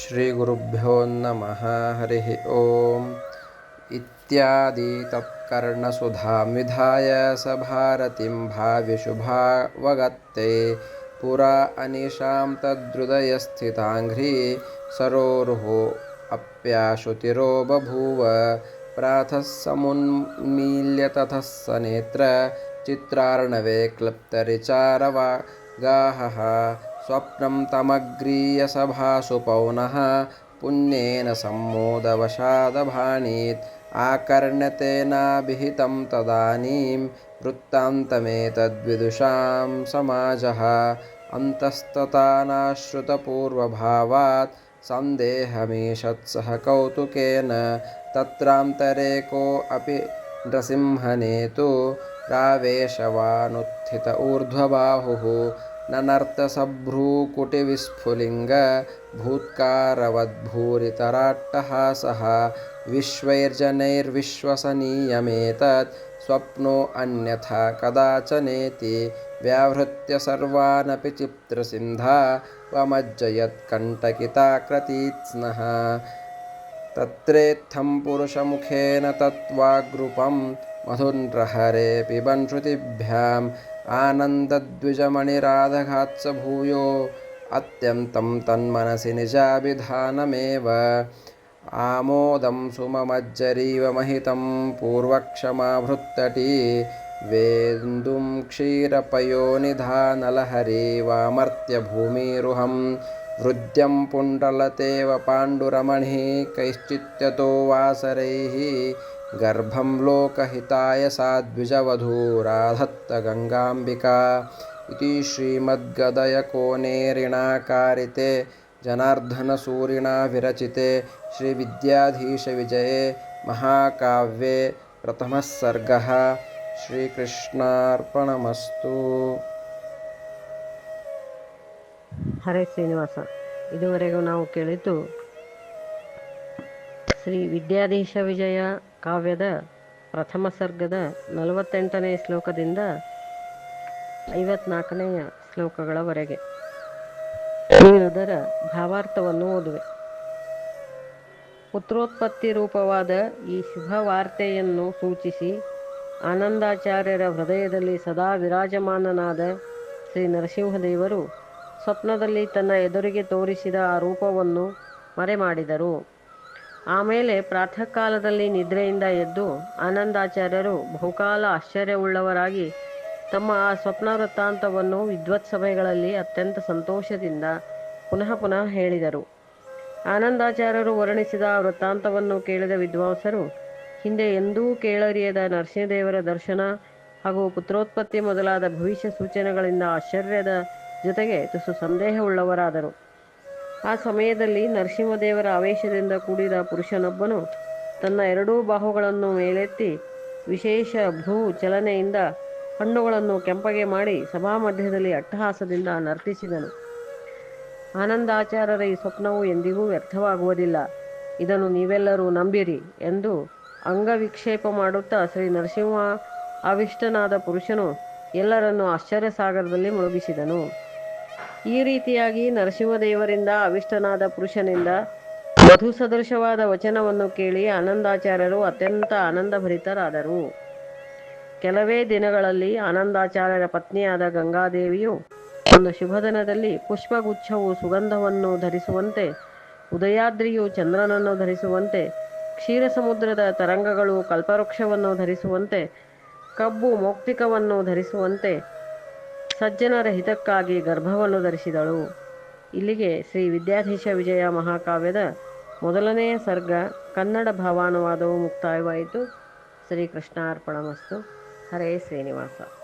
श्रीगुरुभ्यो नमः हरिः ॐ इत्यादि तत्कर्णसुधां विधाय स भारतीं भाविशुभावगत्ते पुरा अनिशां तद्हृदयस्थिताङ्घ्रि सरोरुहो अप्याशुतिरो बभूव प्रातः समुन्मील्य ततः स नेत्र चित्रार्णवे क्लृप्तरिचारवागाहः स्वप्नं तमग्रीयसभासु पौनः पुण्येन सम्मोदवशादभाणीत् आकर्ण्यतेनाभिहितं तदानीं वृत्तान्तमेतद्विदुषां समाजः। अन्तस्ततानाश्रुतपूर्वभावात् सन्देहमीषत्सह कौतुकेन तत्रान्तरे कोऽपि नृसिंहनेतु प्रावेशवानुत्थित ऊर्ध्वबाहुः ननर्तसभ्रूकुटिविस्फुलिङ्गभूत्कारवद्भूरितराट्टहासः विश्वैर्जनैर्विश्वसनीयमेतत् स्वप्नोऽन्यथा कदाचनेति व्याहृत्य सर्वानपि चित्रसिन्धा त्वमज्जयत्कण्टकिताकृतीत्स्नः तत्रेत्थं पुरुषमुखेन तत्त्वाग्रूपं मधुन्रहरे पिबन् श्रुतिभ्याम् आनन्दद्विजमणिराधघात्स भूयो अत्यन्तं तन्मनसि निजाभिधानमेव आमोदं सुममज्जरीव महितं पूर्वक्षमाभृत्तटी वेन्दुं क्षीरपयोनिधानलहरी वामर्त्य भूमिरुहं हृद्यं पुण्डलतेव पाण्डुरमणिः कैश्चित्यतो वासरैः गर्भं लोकहिताय सा द्विजवधूराधत्तगङ्गाम्बिका इति श्रीमद्गदयकोनेरिणाकारिते जनार्दनसूरिणा विरचिते श्रीविद्याधीशविजये महाकाव्ये प्रथमः सर्गः ಶ್ರೀಕೃಷ್ಣಾರ್ಪಣಮಸ್ತು ಹರೇ ಶ್ರೀನಿವಾಸ ಇದುವರೆಗೂ ನಾವು ಕೇಳಿದ್ದು ಶ್ರೀ ವಿದ್ಯಾಧೀಶ ವಿಜಯ ಕಾವ್ಯದ ಪ್ರಥಮ ಸರ್ಗದ ನಲವತ್ತೆಂಟನೇ ಶ್ಲೋಕದಿಂದ ಐವತ್ನಾಲ್ಕನೆಯ ಶ್ಲೋಕಗಳವರೆಗೆ. ಅದರ ಭಾವಾರ್ಥವನ್ನು ಓದುವೆ. ಪುತ್ರೋತ್ಪತ್ತಿ ರೂಪವಾದ ಈ ಶುಭ ವಾರ್ತೆಯನ್ನು ಸೂಚಿಸಿ ಆನಂದಾಚಾರ್ಯರ ಹೃದಯದಲ್ಲಿ ಸದಾ ವಿರಾಜಮಾನನಾದ ಶ್ರೀ ನರಸಿಂಹದೇವರು ಸ್ವಪ್ನದಲ್ಲಿ ತನ್ನ ಎದುರಿಗೆ ತೋರಿಸಿದ ಆ ರೂಪವನ್ನು ಮರೆಮಾಡಿದರು. ಆಮೇಲೆ ಪ್ರಾತಃ ಕಾಲದಲ್ಲಿ ನಿದ್ರೆಯಿಂದ ಎದ್ದು ಆನಂದಾಚಾರ್ಯರು ಬಹುಕಾಲ ಆಶ್ಚರ್ಯವುಳ್ಳವರಾಗಿ ತಮ್ಮ ಆ ಸ್ವಪ್ನ ವೃತ್ತಾಂತವನ್ನು ವಿದ್ವತ್ ಸಭೆಗಳಲ್ಲಿ ಅತ್ಯಂತ ಸಂತೋಷದಿಂದ ಪುನಃ ಪುನಃ ಹೇಳಿದರು. ಆನಂದಾಚಾರ್ಯರು ವರ್ಣಿಸಿದ ವೃತ್ತಾಂತವನ್ನು ಕೇಳಿದ ವಿದ್ವಾಂಸರು, ಹಿಂದೆ ಎಂದೂ ಕೇಳರಿಯದ ನರಸಿಂಹದೇವರ ದರ್ಶನ ಹಾಗೂ ಪುತ್ರೋತ್ಪತ್ತಿ ಮೊದಲಾದ ಭವಿಷ್ಯ ಸೂಚನೆಗಳಿಂದ ಆಶ್ಚರ್ಯದ ಜೊತೆಗೆ ತುಸು ಸಂದೇಹವುಳ್ಳವರಾದರು. ಆ ಸಮಯದಲ್ಲಿ ನರಸಿಂಹದೇವರ ಆವೇಶದಿಂದ ಕೂಡಿದ ಪುರುಷನೊಬ್ಬನು ತನ್ನ ಎರಡೂ ಬಾಹುಗಳನ್ನು ಮೇಲೆತ್ತಿ ವಿಶೇಷ ಭೂ ಚಲನೆಯಿಂದ ಹಣ್ಣುಗಳನ್ನು ಕೆಂಪಗೆ ಮಾಡಿ ಸಭಾಮಧ್ಯದಲ್ಲಿ ಅಟ್ಟಹಾಸದಿಂದ ನರ್ತಿಸಿದನು. ಆನಂದಾಚಾರ್ಯರ ಈ ಸ್ವಪ್ನವು ಎಂದಿಗೂ ವ್ಯರ್ಥವಾಗುವುದಿಲ್ಲ. ಇದನ್ನು ನೀವೆಲ್ಲರೂ ನಂಬಿರಿ ಎಂದು ಅಂಗವಿಕ್ಷೇಪ ಮಾಡುತ್ತಾ ಶ್ರೀ ನರಸಿಂಹ ಅವಿಷ್ಟನಾದ ಪುರುಷನು ಎಲ್ಲರನ್ನೂ ಆಶ್ಚರ್ಯ ಸಾಗರದಲ್ಲಿ ಮುಳುಗಿಸಿದನು. ಈ ರೀತಿಯಾಗಿ ನರಸಿಂಹದೇವರಿಂದ ಅವಿಷ್ಟನಾದ ಪುರುಷನಿಂದ ಮಧು ಸದೃಶವಾದ ವಚನವನ್ನು ಕೇಳಿ ಆನಂದಾಚಾರ್ಯರು ಅತ್ಯಂತ ಆನಂದಭರಿತರಾದರು. ಕೆಲವೇ ದಿನಗಳಲ್ಲಿ ಆನಂದಾಚಾರ್ಯರ ಪತ್ನಿಯಾದ ಗಂಗಾದೇವಿಯು ಒಂದು ಶುಭದಿನದಲ್ಲಿ ಪುಷ್ಪಗುಚ್ಛವು ಸುಗಂಧವನ್ನು ಧರಿಸುವಂತೆ, ಉದಯಾದ್ರಿಯು ಚಂದ್ರನನ್ನು ಧರಿಸುವಂತೆ ಕ್ಷೀರ ಸಮುದ್ರದ ತರಂಗಗಳು ಕಲ್ಪವೃಕ್ಷವನ್ನು ಧರಿಸುವಂತೆ, ಕಬ್ಬು ಮೌಕ್ತಿಕವನ್ನು ಧರಿಸುವಂತೆ ಸಜ್ಜನರ ಹಿತಕ್ಕಾಗಿ ಗರ್ಭವನ್ನು ಧರಿಸಿದಳು. ಇಲ್ಲಿಗೆ ಶ್ರೀ ವಿದ್ಯಾಧೀಶ ವಿಜಯ ಮಹಾಕಾವ್ಯದ ಮೊದಲನೆಯ ಸರ್ಗ ಕನ್ನಡ ಭಾವಾನುವಾದವು ಮುಕ್ತಾಯವಾಯಿತು. ಶ್ರೀಕೃಷ್ಣಾರ್ಪಣಮಸ್ತು. ಹರೇ ಶ್ರೀನಿವಾಸ.